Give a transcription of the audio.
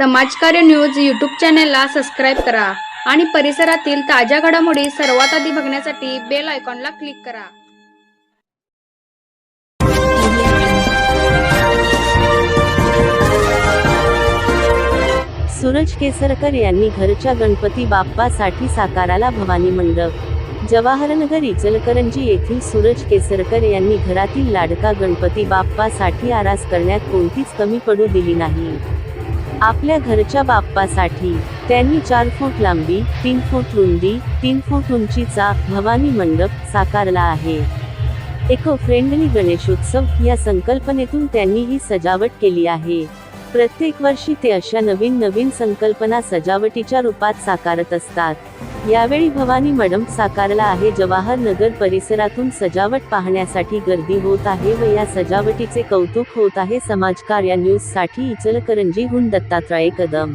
समाजकार्य news YouTube चॅनेलला subscribe करा आणि परिसरातील ताज्या घडामोडी सर्वात आधी बघण्यासाठी बेल आयकॉनला क्लिक करा. सूरज केसरकर यांनी घरच्या गणपती बाप्पासाठी साकाराला भवानी मंडप. जवाहरनगर इचलकरंजी येथील सूरज केसरकर यांनी घरातील लाडका गणपती बाप्पासाठी आरास करण्यात कोणतीच कमी पडू दिली नाही. आपल्या घरच्या बाप्पासाठी. त्यांनी चार फूट लांबी तीन फूट रुंदी तीन फूट उंचीचा भवानी मंडप साकारला आहे. इको फ्रेंडली गणेशोत्सव या संकल्पनेतून त्यांनी ही सजावट केली आहे. प्रत्येक वर्षी ते अशा नवीन नवीन संकल्पना सजावटीच्या रूपात साकारत असतात. यावेळी भवानी मडम साकारला आहे. जवाहर नगर परिसरातून सजावट पाहण्यासाठी गर्दी होत आहे व या सजावटीचे कौतुक होत आहे. समाजकार्य न्यूजसाठी इचलकरंजीहून दत्तात्रय कदम.